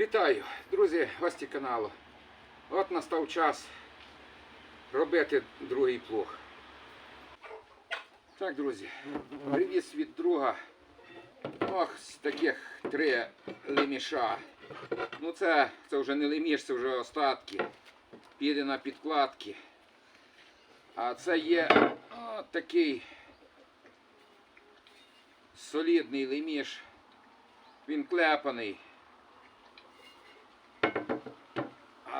Вітаю, друзі, гості каналу. От настав час робити другий плуг. Так, друзі, привіз від друга ох, таких три леміша. Ну це, це вже не леміш, це вже остатки. Піде на підкладки. А це є от такий солідний леміш. Він клепаний.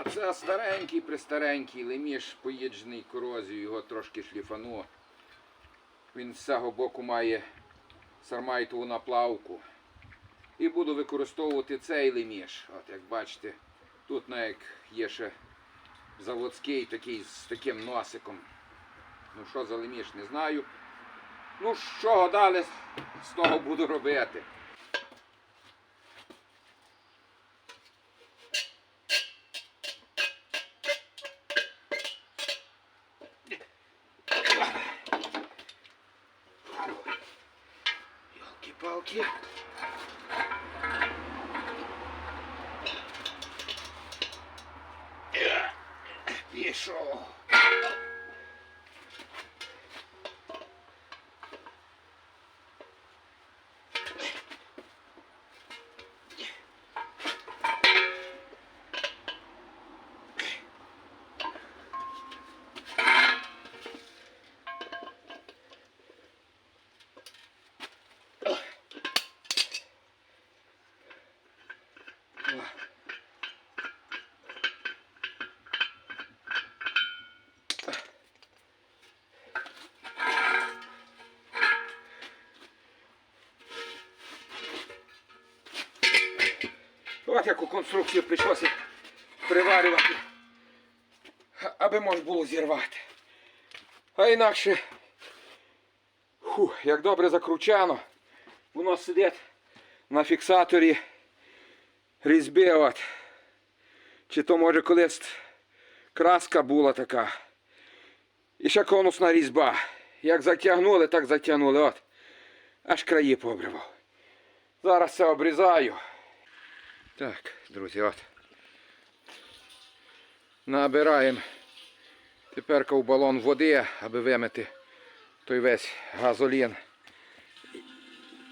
А це старенький, престаренький леміш, поїджений корозією, його трошки шліфану. Він з цього боку має сармайтову наплавку. І буду використовувати цей леміш. От як бачите, тут на є ще заводський такий з таким носиком. Ну що за леміш, не знаю. Ну, що далі з того буду робити. Пішов. От яку конструкцію прийшлося приварювати, аби можна було зірвати. А інакше, фу, як добре закручано, воно сидить на фіксаторі різьби. От. Чи то може колись краска була така. І ще конусна різьба. Як затягнули, так затягнули. От. Аж краї побривав. Зараз це обрізаю. Так, друзі, от. Набираємо тепер в балон води, аби вимити той весь газолін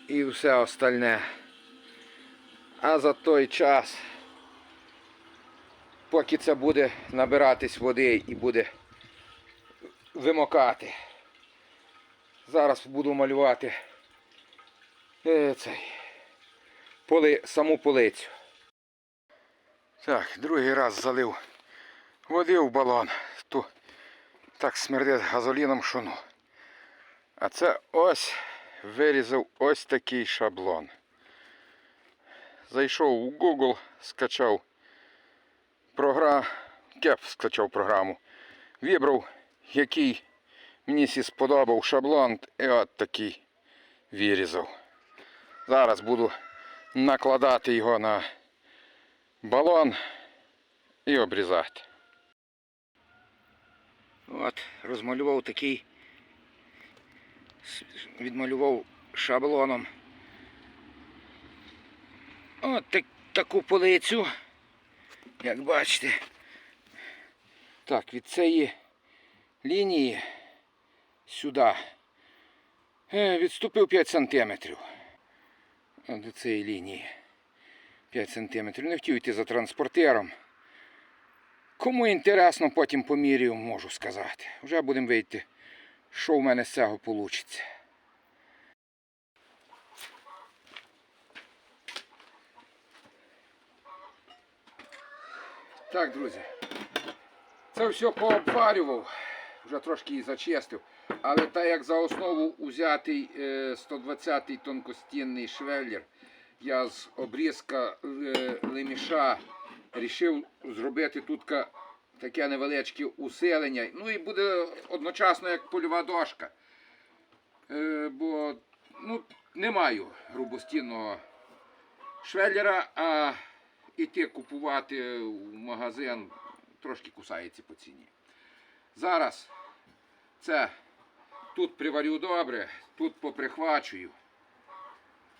і все остальне. А за той час, поки це буде набиратись води і буде вимокати. Зараз буду малювати е, цей, поли, саму полицю. Так, другий раз залив води в балон. Ту так смердить газоліном, що ну. А це ось вирізав ось такий шаблон. Зайшов у Google, скачав програму, кеп скачав програму, вибрав, який мені сі сподобав шаблон і от такий вирізав. Зараз буду накладати його на балон і обрізати. От, розмалював такий, відмалював шаблоном. От так, таку полицю, як бачите. Так, від цієї лінії сюди е, відступив 5 сантиметрів. До цієї лінії. 5 см. Не хотів йти за транспортером. Кому інтересно, потім поміряю, можу сказати. Вже будемо вийти, що в мене з цього вийде. Так, друзі. Це все пообварював, вже трошки і зачистив. Але так як за основу узятий е, 120-й тонкостінний швеллер, я з обрізка е, леміша рішив зробити тут таке невеличке усилення. Ну і буде одночасно як польова дошка. Е, бо ну, не маю грубостінного швеллера, а іти купувати в магазин трошки кусається по ціні. Зараз це тут приварю добре, тут поприхвачую.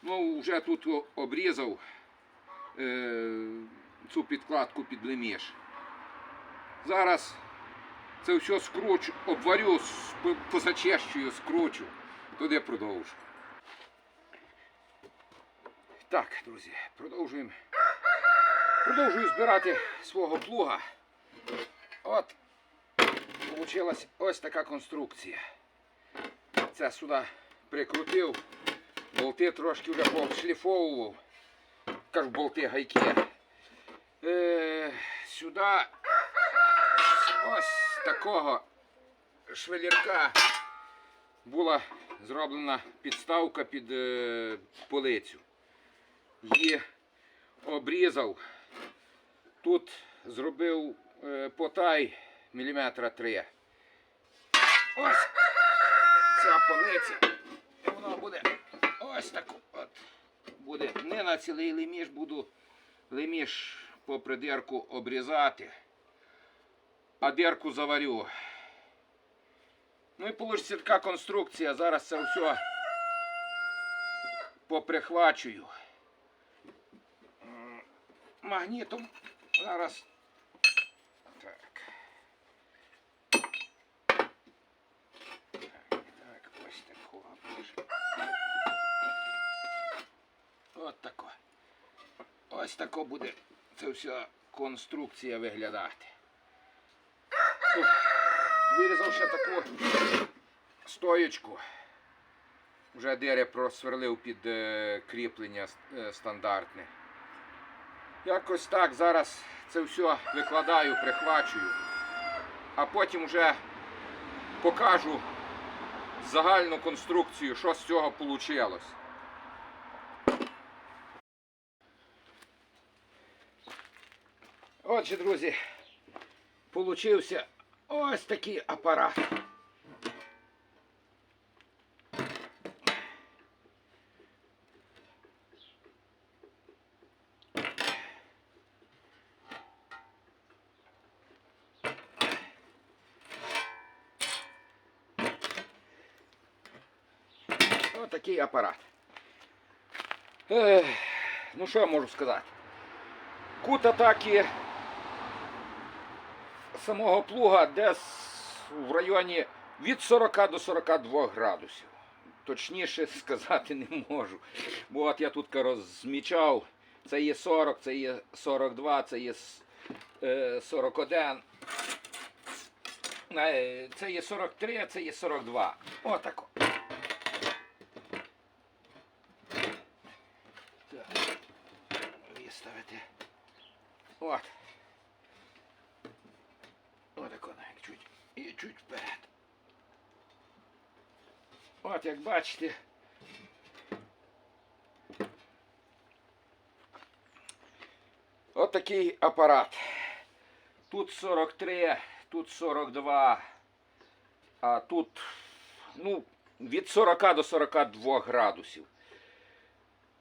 Ну, вже тут обрізав. Е, цю підкладку під леміш. Зараз це все скручу, обварю, с- по- позачищую, скручу. Туди продовжу. Так, друзі, продовжуємо. Продовжую збирати свого плуга. От Получилась ось така конструкція. Це сюди прикрутив, болти трошки вже пообшліфовував. Кажу, болти гайки. Е, сюди ось такого швелірка була зроблена підставка під е, полицю. Її обрізав. Тут зробив е, потай міліметра три. Ось ця полиця. І воно буде ось так от. Буде не на цілий леміш, буду леміш попри дирку обрізати, а дирку заварю. Ну і вийде така конструкція. Зараз це все поприхвачую. Магнітом зараз. Так. Так, ось такого. От тако. Ось тако буде ця вся конструкція виглядати. Вирізав ще таку стоєчку. Вже дире просверлив під е, кріплення е, стандартне. Якось так зараз це все викладаю, прихвачую, а потім вже покажу загальну конструкцію, що з цього вийшло. Отже, друзі, получився ось такий апарат. Ось такий апарат. Ех, ну що я можу сказати? Кут атаки самого плуга десь в районі від 40 до 42 градусів. Точніше сказати не можу. Бо от я тут розмічав, це є 40, це є 42, це є е, 41. Е, Це є 43, це є 42. Отако. Так. Виставити. От. От як бачите. От апарат. Тут 43, тут 42, а тут ну, від 40 до 42 градусів.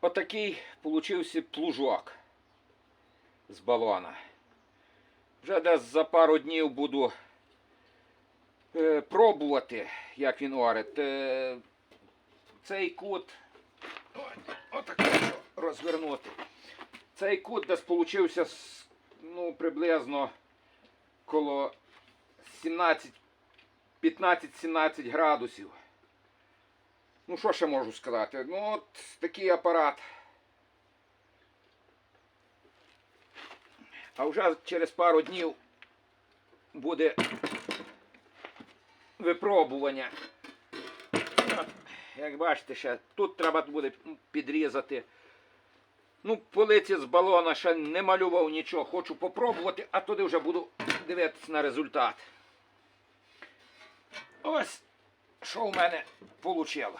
Отакий получився плужок з балона. Вже десь за пару днів буду е, пробувати, як він орить. Е, цей кут, отак розвернути. Цей кут десь получився ну, приблизно коло 17, 15-17 градусів. Ну, що ще можу сказати? Ну, от такий апарат. А вже через пару днів буде випробування. Як бачите, ще тут треба буде підрізати. Ну, полиці з балона ще не малював нічого. Хочу попробувати, а туди вже буду дивитися на результат. Ось що в мене вийшло.